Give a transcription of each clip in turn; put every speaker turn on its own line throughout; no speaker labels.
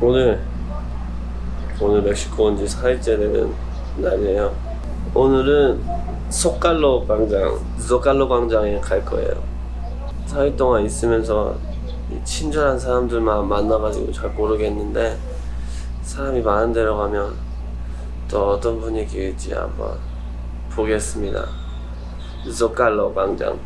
오늘 오늘 멕시코 온 지 4일째 되는 날이에요. 오늘은 소칼로 광장, 소칼로 광장에 갈 거예요. 4일 동안 있으면서 이 친절한 사람들만 만나가지고 잘 모르겠는데 사람이 많은 데로 가면 또 어떤 분위기일지 한번 보겠습니다. 소칼로 광장.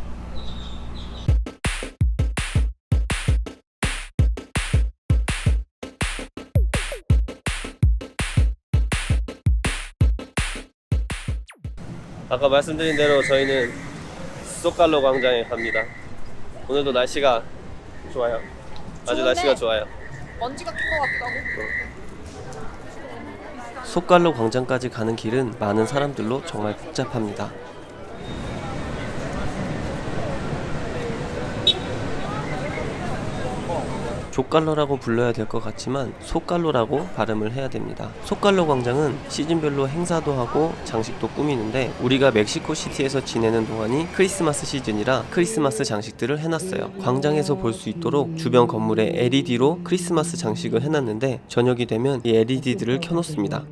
아까 말씀드린 대로 저희는 소칼로 광장에 갑니다. 오늘도 날씨가 좋아요. 아주
좋은데?
날씨가 좋아요.
먼지가 낀것 같기도 하고.
속갈로 광장까지 가는 길은 많은 사람들로 정말 복잡합니다. 족갈로라고 불러야 될 것 같지만 속갈로라고 발음을 해야 됩니다. 속갈로 광장은 시즌별로 행사도 하고 장식도 꾸미는데 우리가 멕시코 시티에서 지내는 동안이 크리스마스 시즌이라 크리스마스 장식들을 해놨어요. 광장에서 볼 수 있도록 주변 건물에 LED로 크리스마스 장식을 해놨는데 저녁이 되면 이 LED들을 켜놓습니다.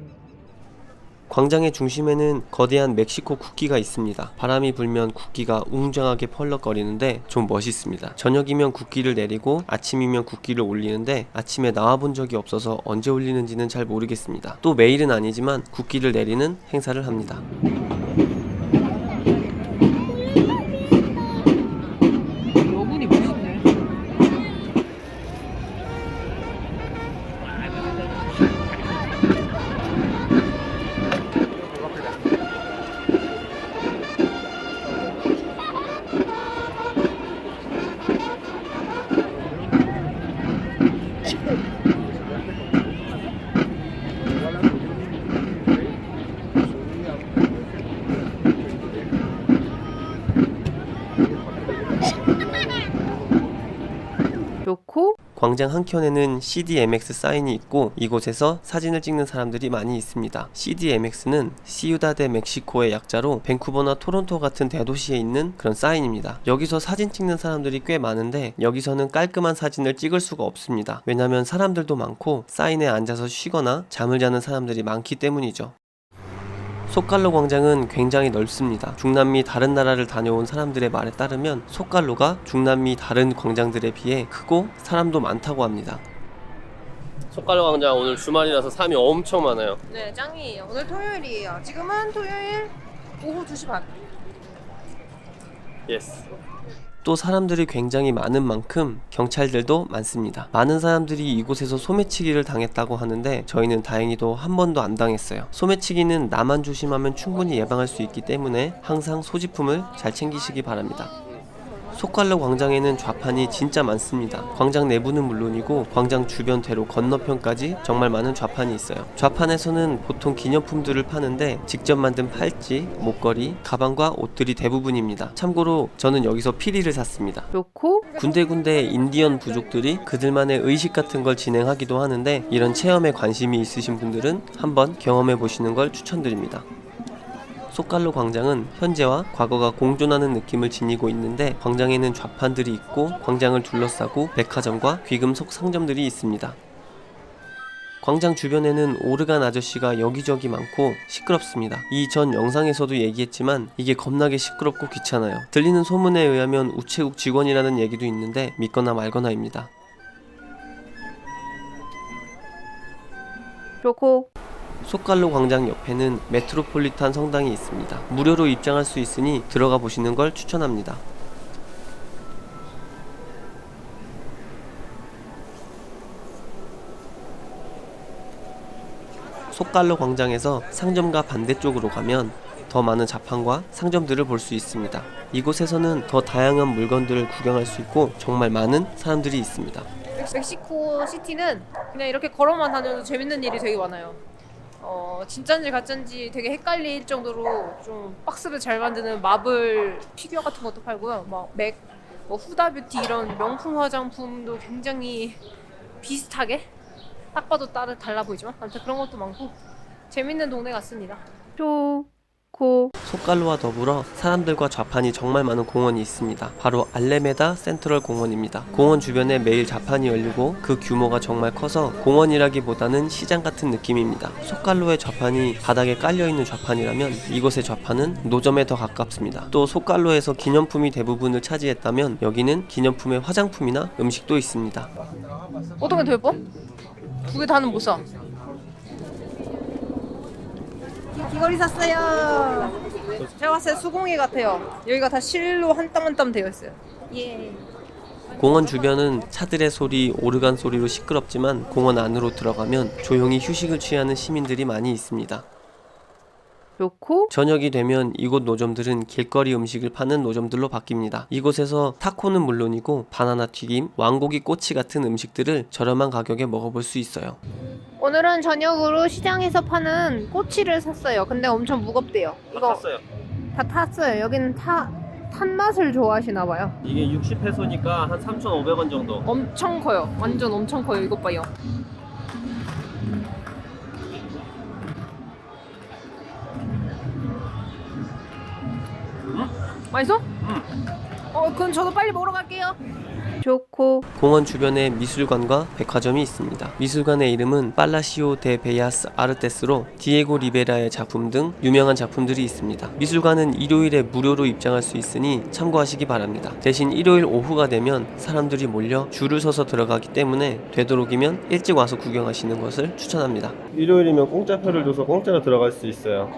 광장의 중심에는 거대한 멕시코 국기가 있습니다. 바람이 불면 국기가 웅장하게 펄럭거리는데 좀 멋있습니다. 저녁이면 국기를 내리고 아침이면 국기를 올리는데 아침에 나와본 적이 없어서 언제 올리는지는 잘 모르겠습니다. 또 매일은 아니지만 국기를 내리는 행사를 합니다. 광장 한켠에는 CDMX 사인이 있고 이곳에서 사진을 찍는 사람들이 많이 있습니다. CDMX는 시우다데 멕시코의 약자로 밴쿠버나 토론토 같은 대도시에 있는 그런 사인입니다. 여기서 사진 찍는 사람들이 꽤 많은데 여기서는 깔끔한 사진을 찍을 수가 없습니다. 왜냐면 사람들도 많고 사인에 앉아서 쉬거나 잠을 자는 사람들이 많기 때문이죠. 속갈로 광장은 굉장히 넓습니다. 중남미 다른 나라를 다녀온 사람들의 말에 따르면 속갈로가 중남미 다른 광장들에 비해 크고 사람도 많다고 합니다. 속갈로 광장 오늘 주말이라서 사람이 엄청 많아요.
네 짱이에요. 오늘 토요일이에요. 지금은 토요일 오후 2시 반.
예스. 또 사람들이 굉장히 많은 만큼 경찰들도 많습니다. 많은 사람들이 이곳에서 소매치기를 당했다고 하는데 저희는 다행히도 한 번도 안 당했어요. 소매치기는 나만 조심하면 충분히 예방할 수 있기 때문에 항상 소지품을 잘 챙기시기 바랍니다. 속갈로 광장에는 좌판이 진짜 많습니다. 광장 내부는 물론이고 광장 주변 대로 건너편까지 정말 많은 좌판이 있어요. 좌판에서는 보통 기념품들을 파는데 직접 만든 팔찌, 목걸이, 가방과 옷들이 대부분입니다. 참고로 저는 여기서 피리를 샀습니다.
좋고
군데군데 인디언 부족들이 그들만의 의식 같은 걸 진행하기도 하는데 이런 체험에 관심이 있으신 분들은 한번 경험해 보시는 걸 추천드립니다. 속갈로 광장은 현재와 과거가 공존하는 느낌을 지니고 있는데 광장에는 좌판들이 있고 광장을 둘러싸고 백화점과 귀금속 상점들이 있습니다. 광장 주변에는 오르간 아저씨가 여기저기 많고 시끄럽습니다. 이 전 영상에서도 얘기했지만 이게 겁나게 시끄럽고 귀찮아요. 들리는 소문에 의하면 우체국 직원이라는 얘기도 있는데 믿거나 말거나입니다.
좋고
속갈로 광장 옆에는 메트로폴리탄 성당이 있습니다. 무료로 입장할 수 있으니 들어가 보시는 걸 추천합니다. 속갈로 광장에서 상점과 반대쪽으로 가면 더 많은 자판과 상점들을 볼 수 있습니다. 이곳에서는 더 다양한 물건들을 구경할 수 있고 정말 많은 사람들이 있습니다.
멕시코 시티는 그냥 이렇게 걸어만 다녀도 재밌는 일이 되게 많아요. 어 진짠지 가짠지 되게 헷갈릴 정도로 좀 박스를 잘 만드는 마블 피규어 같은 것도 팔고요. 막 맥 뭐 후다 뷰티 이런 명품 화장품도 굉장히 비슷하게 딱 봐도 따로 달라 보이지만 아무튼 그런 것도 많고 재밌는 동네 같습니다. 좋고
속갈로와 더불어 사람들과 좌판이 정말 많은 공원이 있습니다. 바로 알레메다 센트럴 공원입니다. 공원 주변에 매일 좌판이 열리고 그 규모가 정말 커서 공원이라기보다는 시장 같은 느낌입니다. 속갈로의 좌판이 바닥에 깔려 있는 좌판이라면 이곳의 좌판은 노점에 더 가깝습니다. 또 속갈로에서 기념품이 대부분을 차지했다면 여기는 기념품의 화장품이나 음식도 있습니다.
어떤 게 더 예뻐? 두 개 다는 못 사. 귀걸이 샀어요. 제가 봤을 때 수공예 같아요. 여기가 다 실로 한 땀 한 땀 되어 있어요. 예.
공원 주변은 차들의 소리, 오르간 소리로 시끄럽지만 공원 안으로 들어가면 조용히 휴식을 취하는 시민들이 많이 있습니다.
좋고
저녁이 되면 이곳 노점들은 길거리 음식을 파는 노점들로 바뀝니다. 이곳에서 타코는 물론이고 바나나 튀김, 왕고기 꼬치 같은 음식들을 저렴한 가격에 먹어볼 수 있어요.
오늘은 저녁으로 시장에서 파는 꼬치를 샀어요. 근데 엄청 무겁대요. 이거 다 탔어요. 여기는 타, 탄 맛을 좋아하시나 봐요.
이게 60페소니까 한 3,500원 정도.
엄청 커요. 완전 엄청 커요. 이것 봐요. 맛있어? 어, 그럼 저도 빨리 먹으러 갈게요. 좋고
공원 주변에 미술관과 백화점이 있습니다. 미술관의 이름은 팔라시오 데 베야스 아르테스로 디에고 리베라의 작품 등 유명한 작품들이 있습니다. 미술관은 일요일에 무료로 입장할 수 있으니 참고하시기 바랍니다. 대신 일요일 오후가 되면 사람들이 몰려 줄을 서서 들어가기 때문에 되도록이면 일찍 와서 구경하시는 것을 추천합니다. 일요일이면 공짜표를 줘서 공짜로 들어갈 수 있어요.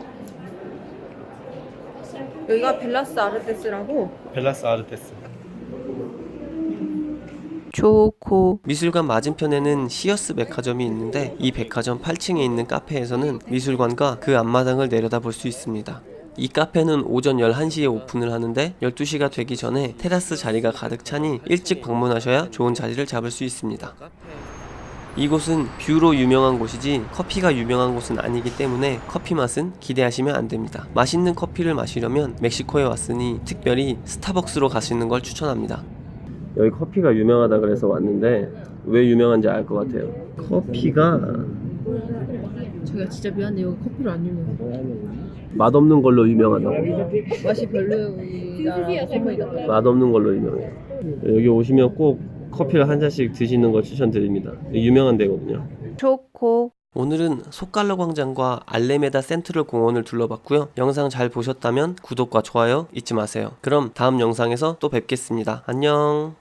여기가 벨라스 아르테스라고
벨라스 아르테스.
좋고
미술관 맞은편에는 시어스 백화점이 있는데 이 백화점 8층에 있는 카페에서는 미술관과 그 앞마당을 내려다볼 수 있습니다. 이 카페는 오전 11시에 오픈을 하는데 12시가 되기 전에 테라스 자리가 가득 차니 일찍 방문하셔야 좋은 자리를 잡을 수 있습니다. 이곳은 뷰로 유명한 곳이지 커피가 유명한 곳은 아니기 때문에 커피 맛은 기대하시면 안 됩니다. 맛있는 커피를 마시려면 멕시코에 왔으니 특별히 스타벅스로 가시는 걸 추천합니다. 여기 커피가 유명하다 그래서 왔는데 왜 유명한지 알 것 같아요. 커피가
제가 진짜 미안해 여기 커피를 안 유명해
맛없는 걸로 유명하다고.
맛이 소문이 났다
맛없는 걸로 유명해요. 여기 오시면 꼭 커피를 한 잔씩 드시는 걸 추천드립니다. 유명한 데거든요.
좋고
오늘은 속갈로 광장과 알레메다 센트럴 공원을 둘러봤고요. 영상 잘 보셨다면 구독과 좋아요 잊지 마세요. 그럼 다음 영상에서 또 뵙겠습니다. 안녕.